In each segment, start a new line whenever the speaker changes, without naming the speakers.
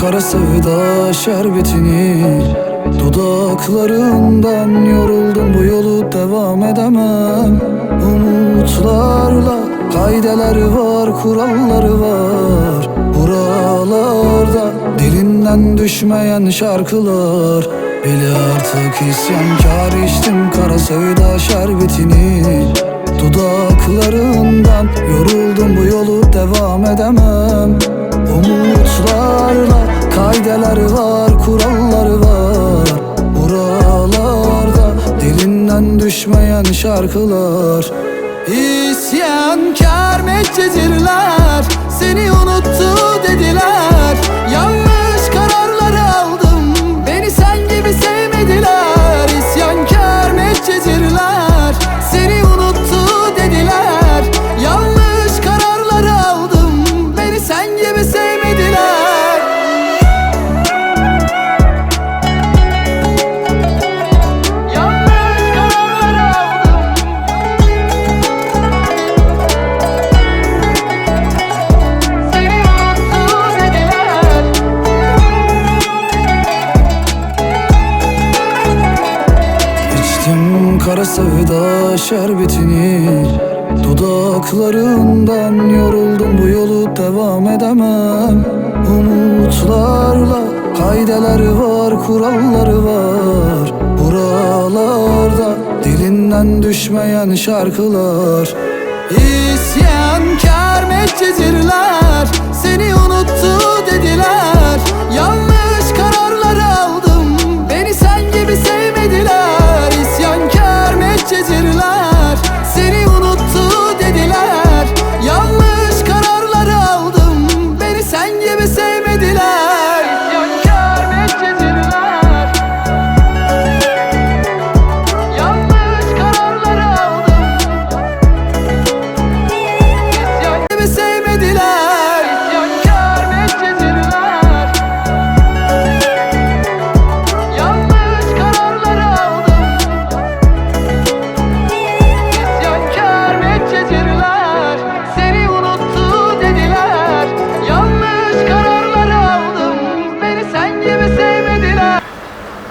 kara sevda şerbetini. Dudaklarından yoruldum bu yolu devam edemem. Umutlarla kaideleri var kuralları var. Buralarda dilinden düşmeyen şarkılar. Bile artık isyankar içtim kara sevda şerbetini. Dudaklarından yoruldum bu yolu devam edemem Umutlarla kaideleri var kuralları var. Buralarda dilinden düşmeyen şarkılar. İsyankar meccecirler Seni unuttu kara sevda şerbetini Dudaklarından yoruldum bu yolu devam edemem. Umutlarla kaideleri var kuralları var. Buralarda dilinden düşmeyen şarkılar. İsyankar meccecirler day.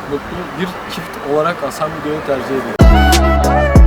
Mutlu bir çift olarak Hasan videoyu tercih ediyorum.